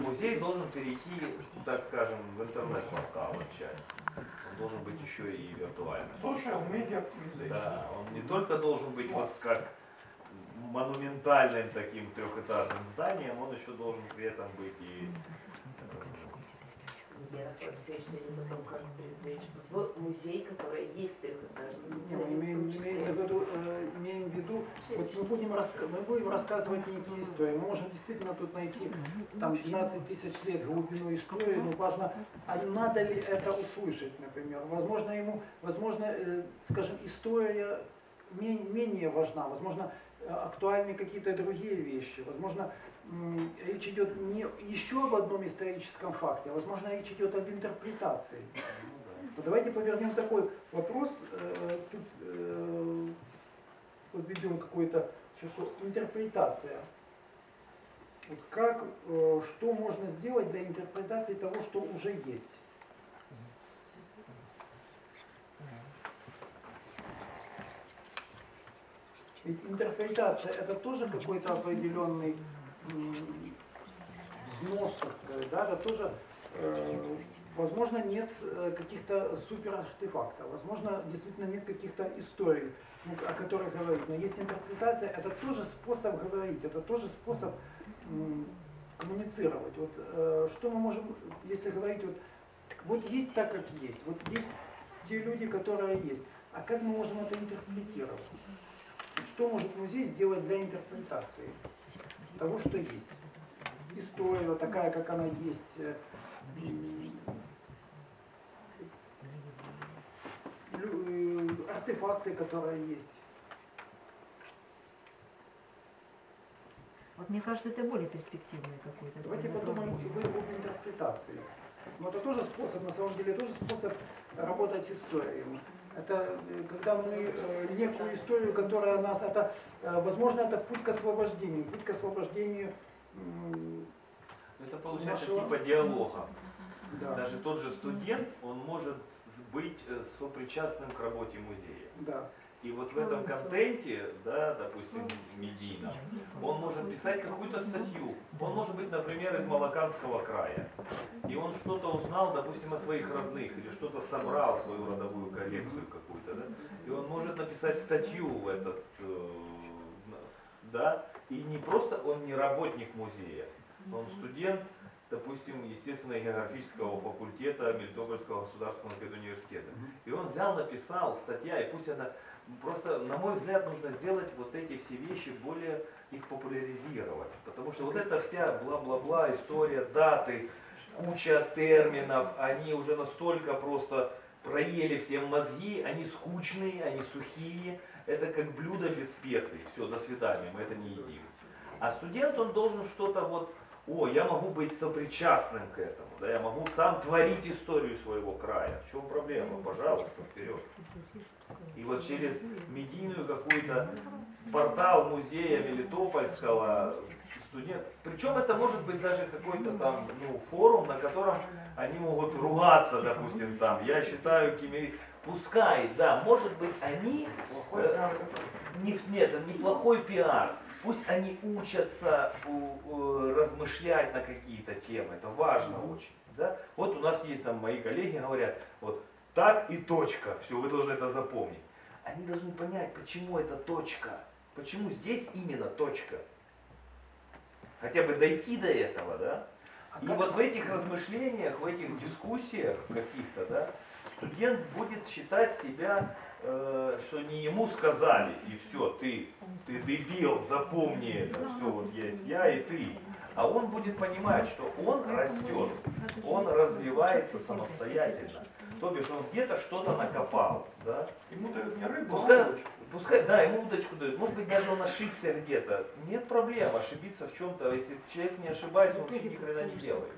Музей должен перейти, так скажем, в интернет-портал часть. Он должен быть еще и виртуальным. Social Media Optimization. Да, он не только должен быть вот как монументальным таким трехэтажным зданием, он еще должен при этом быть и Францевична, или потом как передвинешь в музей, который есть трехэтажный. Не, мы имеем, имеем в виду, э, имеем в виду, вот мы будем, мы будем рассказывать некие истории. Мы можем действительно тут найти там 12 тысяч лет глубину истории, но важно, а надо ли это услышать, например. Возможно, ему, возможно, э, скажем, история мен- менее важна, возможно, э, актуальны какие-то другие вещи. Возможно, речь идет не еще об одном историческом факте, а возможно, речь идет об интерпретации. Вот давайте повернем такой вопрос. э, Тут подведем какую-то черту. Интерпретация. Вот как, э, что можно сделать для интерпретации того, что уже есть? Ведь интерпретация это тоже какой-то определенный взнос, так да, это тоже, э, возможно, нет э, каких-то супер артефактов, возможно, действительно нет каких-то историй, ну, о которых говорить, но есть интерпретация, это тоже способ говорить, это тоже способ коммуницировать. Вот э, что мы можем, если говорить, вот, вот есть так, как есть, вот есть те люди, которые есть, а как мы можем это интерпретировать? Что может музей сделать для интерпретации того, что есть? История такая, как она есть, э, м, лю- э, артефакты, которые есть. Вот мне кажется, это более перспективный какой-то. Давайте подумаем вопрос. об, интерпретации. Но это тоже способ, на самом деле, тоже способ работать с историей. Это э, когда мы э, некую историю, которая нас, это, э, возможно, это путь к освобождению, путь к освобождению, это получается Нашего- типа диалога. да, Даже тот же студент, он может быть э, сопричастным к работе музея. да. И вот в этом контенте, да, допустим, медийном, он может писать какую-то статью. Он может быть, например, из Малаканского края. И он что-то узнал, допустим, о своих родных, или что-то собрал, свою родовую коллекцию какую-то, да? И он может написать статью в этот, э, да, и не просто он не работник музея, он студент, допустим, естественно-географического факультета Мелитопольского государственного педуниверситета. И он взял, написал статья, и пусть она Просто, на мой взгляд, нужно сделать вот эти все вещи более их популяризировать. Потому что вот эта вся бла-бла-бла, история, даты, куча терминов, они уже настолько просто проели всем мозги, они скучные, они сухие. Это как блюдо без специй. Все, до свидания, мы это не едим. А студент, он должен что-то вот, о, я могу быть сопричастным к этому, да, я могу сам творить историю своего края. В чем проблема? Пожалуйста, вперед. И вот через медийную какую-то портал музея Мелитопольского студент. Причем это может быть даже какой-то там ну, форум, на котором они могут ругаться, допустим, там. Я считаю, Кимери... Пускай, да, может быть, они... Плохой э, пиар, это не, нет, это неплохой пиар. Пусть они учатся размышлять на какие-то темы. Это важно очень. Да? Вот у нас есть там мои коллеги говорят, вот так и точка. Все, вы должны это запомнить. Они должны понять, почему это точка. Почему здесь именно точка. Хотя бы дойти до этого, да? И как- вот в этих размышлениях, в этих дискуссиях каких-то, да, студент будет считать себя, э, что не ему сказали, и все, ты, ты дебил, запомни это, все, вот есть я и ты. А он будет понимать, что он растет, он развивается самостоятельно. То бишь он где-то что-то накопал, да? Ему дают не рыбу, а Пускай, удочку. пускай, да, ему удочку дают. Может быть, даже он ошибся где-то. Нет проблем ошибиться в чем-то. Если человек не ошибается, он вообще ни хрена не делает.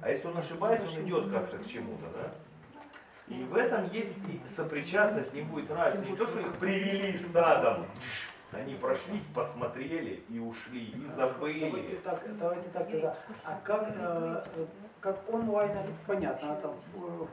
А если он ошибается, он идет как-то к чему-то, да? И в этом есть и сопричастность, им будет нравиться. Не то, что их привели стадом, Они прошлись, посмотрели и ушли, и Давайте забыли. так, давайте так тогда. А как, э, как онлайн, это понятно, а там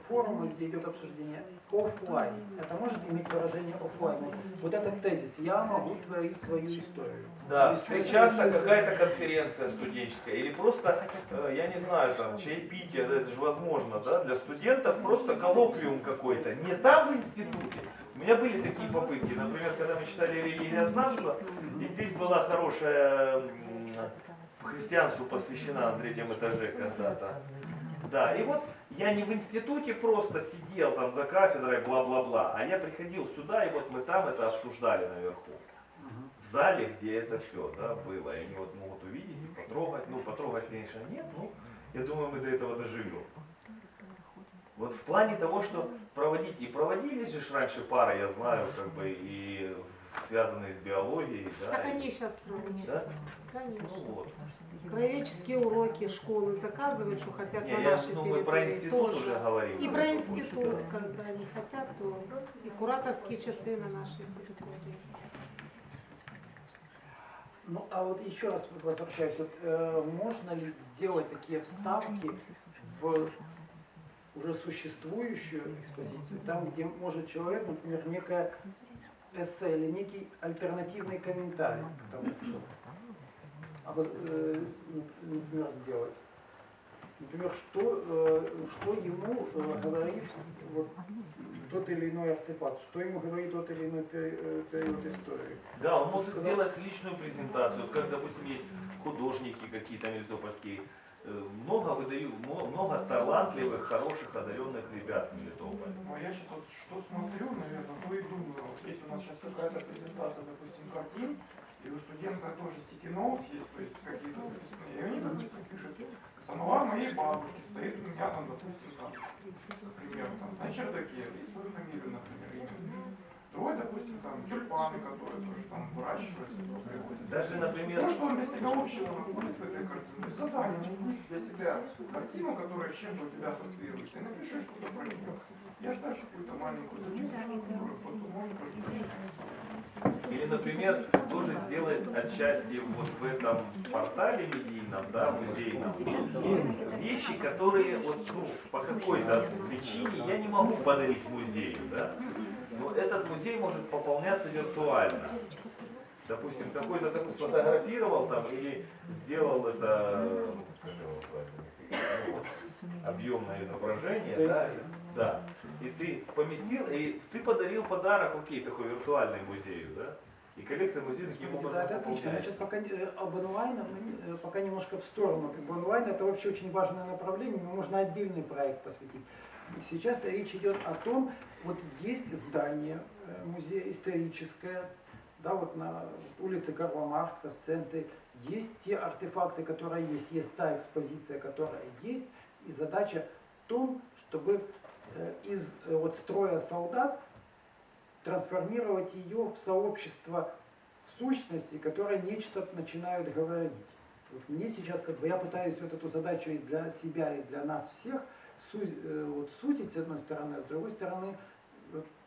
форумы, где идет обсуждение, офлайн. Это может иметь выражение офлайн. Вот этот тезис. Я могу творить свою историю. Да, встречаться какая-то конференция студенческая или просто, э, я не знаю, там, чаепитие, это же возможно, да, для студентов просто коллоквиум какой-то, не там в институте. У меня были такие попытки, например, когда мы читали религиознавство, и здесь была хорошая христианству посвящена на третьем этаже когда-то. Да, и вот я не в институте просто сидел там за кафедрой, бла-бла-бла, а я приходил сюда, и вот мы там это обсуждали наверху в зале, где это все да, было. И они вот могут увидеть и потрогать. Ну, потрогать, конечно, нет, ну, я думаю, мы до этого доживем. Вот в плане того, что проводить, и проводились же раньше пары, я знаю, как бы, и связанные с биологией, да. Так и- они и сейчас проводят. Да? Конечно. Ну вот. Краеведческие уроки школы заказывают, что хотят Не, на я, нашей ну, мы про территории институт тоже. уже говорим. И про больше, институт, да. когда они хотят, то и кураторские часы на нашей территории. Ну, а вот еще раз возвращаюсь, вот, э, можно ли сделать такие вставки в уже существующую экспозицию, там, где может человек, например, некое эссе или некий альтернативный комментарий к тому, что э, например, сделать. Например, что, э, что ему э, говорит вот, тот или иной артефакт, что ему говорит тот или иной пери- период истории. Да, он может Сказал. сделать личную презентацию, как, допустим, есть художники какие-то мелитопольские. Э, Много выдаю, мо- много талантливых, хороших, одаренных ребят в Мелитополе. Ну, я сейчас вот что смотрю, наверное, то и думаю, вот если у нас сейчас какая-то презентация, допустим, картин, и у студента тоже notes есть, то есть какие-то записные, и они, допустим, пишут, самовар моей бабушки стоит у меня там, допустим, там, например, там, на чердаке, и свою фамилию, например, имя. Другой, допустим, там, тюльпаны, которые тоже там выращиваются, то приводят. Даже, например, То, что он для себя общего находит в этой картине, есть задание, найди для себя картину, которая с чем-то у тебя ассоциируется, и напиши что-то про нее. Я знаю какую-то маленькую записочку, которую потом можно тоже прочитать. Или, например, тоже сделать отчасти вот в этом портале медийном, да, музейном, вещи, которые вот, ну, по какой-то причине я не могу подарить музею, да. Этот музей может пополняться виртуально. Допустим, какой-то такой сфотографировал там или сделал это как его называется, ну, объемное изображение, да, и- да. И ты поместил, и ты подарил подарок, окей, такой виртуальный музею, да? И коллекция музея таким образом Да, это отлично. Сейчас пока э, об онлайне, мы э, пока немножко в сторону. Как бы онлайн это вообще очень важное направление, ему можно отдельный проект посвятить. Сейчас речь идет о том, вот есть здание э, музея историческое, да, вот на улице Карла Маркса в центре, есть те артефакты, которые есть, есть та экспозиция, которая есть, и задача в том, чтобы э, из э, вот строя солдат трансформировать ее в сообщество сущностей, которые нечто начинают говорить. Вот мне сейчас, как бы, я пытаюсь вот эту задачу и для себя, и для нас всех вот, сутить с одной стороны, а с другой стороны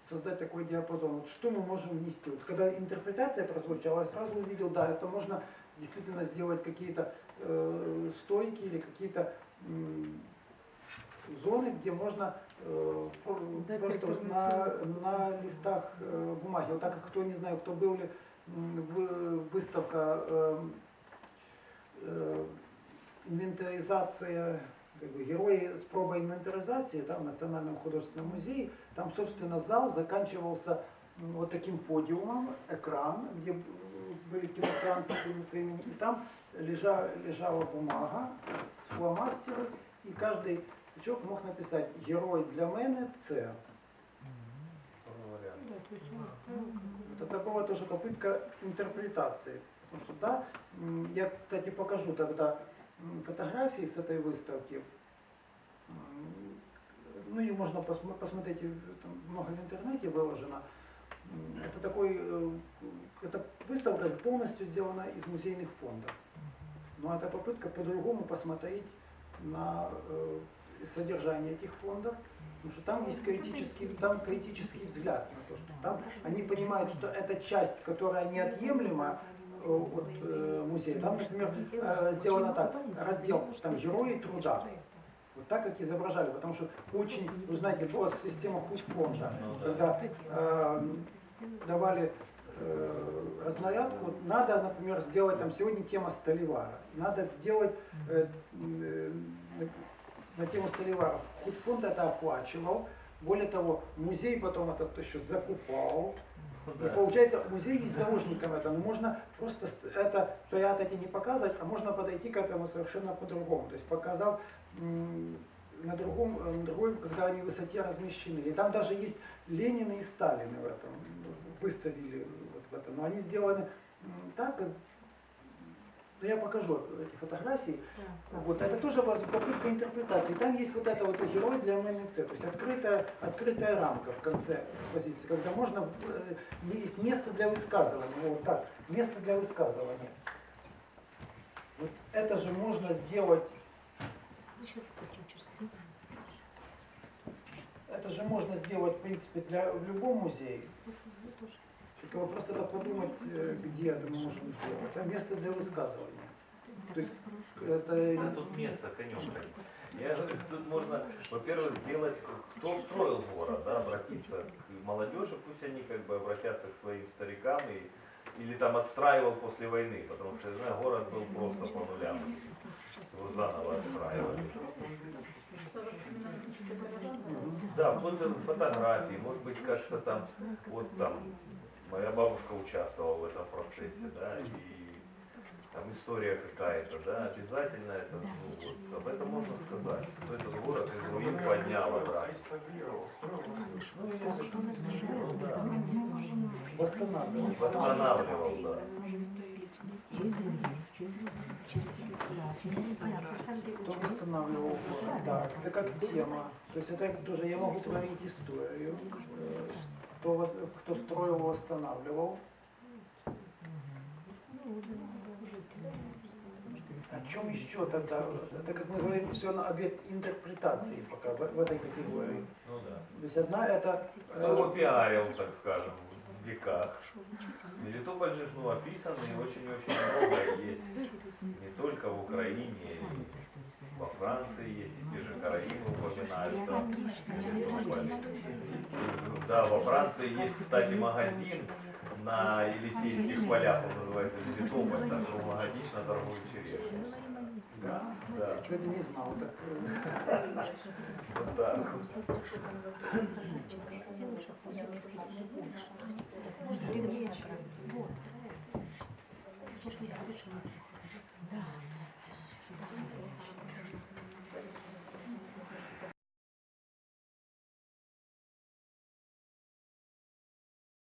создать такой диапазон. Вот что мы можем внести? Вот когда интерпретация прозвучала, я сразу увидел, да, это можно действительно сделать какие-то э, стойки или какие-то м, зоны, где можно э, просто вот на, на листах э, бумаги. Вот так как кто не знаю, кто был ли вы- выставка э, э, инвентаризация как бы, герои с пробой инвентаризации там, в Национальном художественном музее. Там, собственно, зал заканчивался вот таким подиумом, экран, где были киносеансы время от времени, и там лежа, лежала бумага, фломастеры, и каждый человек мог написать «Герой для мене це». Да, Это была тоже попытка интерпретации. Потому что, да, я, кстати, покажу тогда м, фотографии с этой выставки. Ну, ее можно посмо- посмотреть, в- там много в интернете выложено. Это такой, э, эта выставка полностью сделана из музейных фондов. Но это попытка по-другому посмотреть на э, содержание этих фондов Потому что там есть критический, там критический взгляд на то, что там они понимают, что эта часть, которая неотъемлема э, от э, музея, там, например, э, сделано так, раздел там герои труда. Вот так, как изображали, потому что очень, вы знаете, была система худфонда, Ну да. когда э, давали э, разнарядку, надо, например, сделать, там сегодня тема Столивара, надо сделать э, э, на тему Столиваров. Худфонд это оплачивал, более того, музей потом это еще закупал, и Да. получается, музей есть заложником. Но можно просто ст- это прятать и не показывать, а можно подойти к этому совершенно по-другому. То есть показал на другом, э, на другой, когда они в высоте размещены. И там даже есть Ленин и Сталин в этом, выставили вот в этом. Но они сделаны так, ну, я покажу эти фотографии. Вот, это тоже попытка интерпретации. Там есть вот это вот герой для МНЦ, то есть открытая, открытая рамка в конце экспозиции, когда можно, э, есть место для высказывания, вот так, место для высказывания. Вот это же можно сделать, это же можно сделать, в принципе, для, в любом музее. Только вы просто надо подумать, э, где это мы можем сделать. А место для высказывания. То есть это Да, тут место конем. Я говорю, тут можно, во-первых, сделать, кто строил город, да, обратиться к молодежи, пусть они как бы обратятся к своим старикам и или там отстраивал после войны, потому что, я знаю, город был просто по нулям. Его заново отстраивали. Да, вплоть до фотографий, может быть, как-то там, вот там, моя бабушка участвовала в этом процессе, да, и там история какая-то, да, обязательно это, ну, вот, об этом можно сказать, что этот город из руин поднял, восстанавливать. Восстанавливал, да. Кто восстанавливал город? Да, это как тема. То есть это тоже я могу творить историю. Кто, кто строил, восстанавливал. О чем еще тогда? Это как мы говорим, все на обед интерпретации пока в, в этой категории. Ну да. То есть одна это э, Кто его пиарил, так скажем, в веках. Мелитополь же ну, описан и очень-очень много есть. Не только в Украине, и во Франции есть, и те же Караимы упоминают. Да. да, во Франции есть, кстати, магазин на Елисейских полях, он называется Визитополь, там круглогодично торгуют черешню. Да, да. Что-то не знал, да. Да. Да.